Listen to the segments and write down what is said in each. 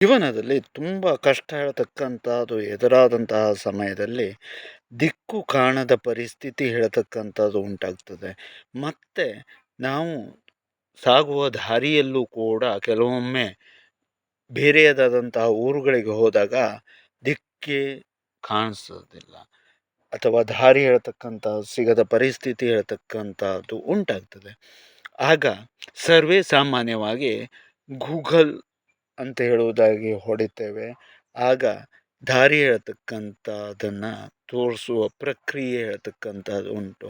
ಜೀವನದಲ್ಲಿ ತುಂಬ ಕಷ್ಟ ಹೇಳ್ತಕ್ಕಂಥದ್ದು ಎದುರಾದಂತಹ ಸಮಯದಲ್ಲಿ ದಿಕ್ಕು ಕಾಣದ ಪರಿಸ್ಥಿತಿ ಹೇಳ್ತಕ್ಕಂಥದ್ದು ಉಂಟಾಗ್ತದೆ. ಮತ್ತು ನಾವು ಸಾಗುವ ದಾರಿಯಲ್ಲೂ ಕೂಡ ಕೆಲವೊಮ್ಮೆ ಬೇರೆಯದಾದಂತಹ ಊರುಗಳಿಗೆ ಹೋದಾಗ ದಿಕ್ಕೇ ಕಾಣಿಸೋದಿಲ್ಲ. ಅಥವಾ ದಾರಿ ಹೇಳ್ತಕ್ಕಂಥ, ಸಿಗದ ಪರಿಸ್ಥಿತಿ ಹೇಳ್ತಕ್ಕಂಥದ್ದು ಉಂಟಾಗ್ತದೆ. ಆಗ ಸರ್ವೇ ಸಾಮಾನ್ಯವಾಗಿ ಗೂಗಲ್ ಅಂತ ಹೇಳುವುದಾಗಿ ಹೊಡಿತೇವೆ. ಆಗ ದಾರಿ ಹೇಳ್ತಕ್ಕಂಥದ್ದನ್ನು ತೋರಿಸುವ ಪ್ರಕ್ರಿಯೆ ಹೇಳ್ತಕ್ಕಂಥದ್ದು ಉಂಟು.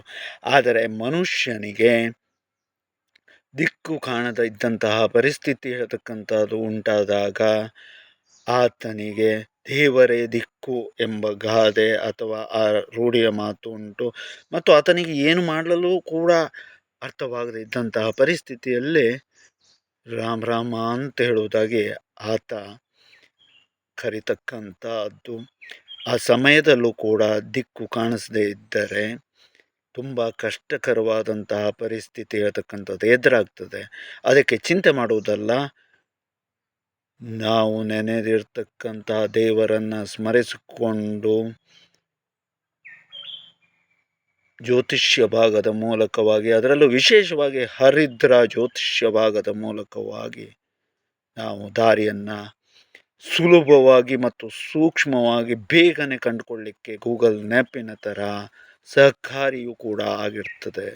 ಆದರೆ ಮನುಷ್ಯನಿಗೆ ದಿಕ್ಕು ಕಾಣದ ಇದ್ದಂತಹ ಪರಿಸ್ಥಿತಿ ಹೇಳ್ತಕ್ಕಂಥದ್ದು ಉಂಟಾದಾಗ ಆತನಿಗೆ ದೇವರೇ ದಿಕ್ಕು ಎಂಬ ಗಾದೆ ಅಥವಾ ಆ ರೂಢಿಯ ಮಾತು ಉಂಟು. ಮತ್ತು ಆತನಿಗೆ ಏನು ಮಾಡಲು ಕೂಡ ಅರ್ಥವಾಗದೇ ಇದ್ದಂತಹ ಪರಿಸ್ಥಿತಿಯಲ್ಲಿ ರಾಮ ರಾಮ ಅಂತ ಹೇಳುವುದಾಗಿ ಆತ ಕರಿತಕ್ಕಂಥದ್ದು ಆ ಸಮಯದಲ್ಲೂ ಕೂಡ ದಿಕ್ಕು ಕಾಣಿಸದೇ ಇದ್ದರೆ ತುಂಬ ಕಷ್ಟಕರವಾದಂತಹ ಪರಿಸ್ಥಿತಿ ಹೇಳ್ತಕ್ಕಂಥದ್ದು ಎದುರಾಗ್ತದೆ. ಅದಕ್ಕೆ ಚಿಂತೆ ಮಾಡುವುದಲ್ಲ. ನಾವು ನೆನೆದಿರ್ತಕ್ಕಂತಹ ದೇವರನ್ನು ಸ್ಮರಿಸಿಕೊಂಡು ಜ್ಯೋತಿಷ್ಯ ಭಾಗದ ಮೂಲಕವಾಗಿ, ಅದರಲ್ಲೂ ವಿಶೇಷವಾಗಿ ಹರಿದ್ರ ಜ್ಯೋತಿಷ್ಯ ಭಾಗದ ಮೂಲಕವಾಗಿ ನಾವು ದಾರಿಯನ್ನು ಸುಲಭವಾಗಿ ಮತ್ತು ಸೂಕ್ಷ್ಮವಾಗಿ ಬೇಗನೆ ಕಂಡುಕೊಳ್ಳಿಕ್ಕೆ ಗೂಗಲ್ ಮ್ಯಾಪಿನ ಥರ ಸಹಕಾರಿಯೂ ಕೂಡ ಆಗಿರ್ತದೆ.